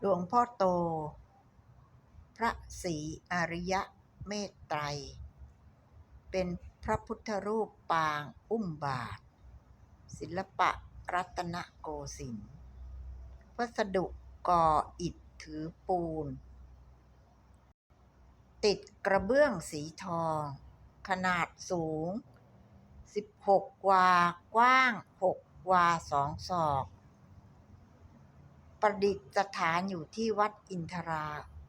หลวงพ่อโต พระศรีอริยะเมตไตร เป็นพระพุทธรูปปางอุ้มบาท ศิลปะรัตนโกสินทร์วัสดุก่ออิฐถือปูน ติดกระเบื้องสีทอง ขนาดสูง 16วา กว้าง6วา2ศอก ประดิษฐานอยู่ที่วัดอินทรา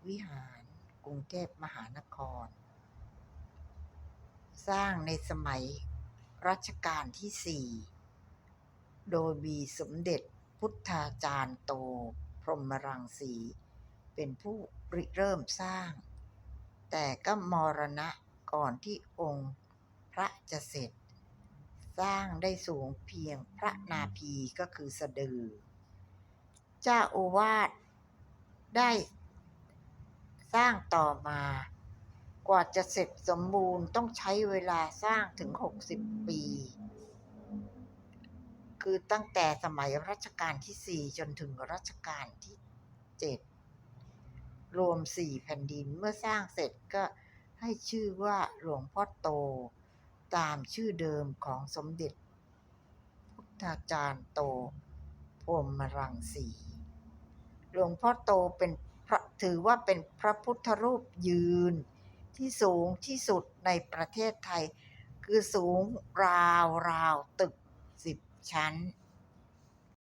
วิหาร กรุงเทพมหานคร สร้างในสมัยรัชกาลที่สี่โดยมีสมเด็จพุทธาจารย์โต พรหมรังสี เป็นผู้ริเริ่มสร้าง แต่ก็มรณะก่อนที่องค์พระจะเสร็จ สร้างได้สูงเพียงพระนาภีก็คือสะดือ เจ้าอาวาสได้สร้างต่อมา กว่าจะเสร็จสมบูรณ์ต้องใช้เวลาสร้างถึง 60 ปี คือตั้งแต่สมัยรัชกาลที่ 4 จนถึงรัชกาลที่ 7 รวม 4 แผ่นดินเมื่อสร้างเสร็จก็ให้ชื่อว่าหลวงพ่อโต ตามชื่อเดิมของสมเด็จพุทธาจารย์โต พรหมรังสี หลวงพ่อโตเป็นพระถือว่าเป็นพระพุทธรูปยืนที่สูงที่สุดในประเทศไทย คือสูงราวราวตึกสิบชั้น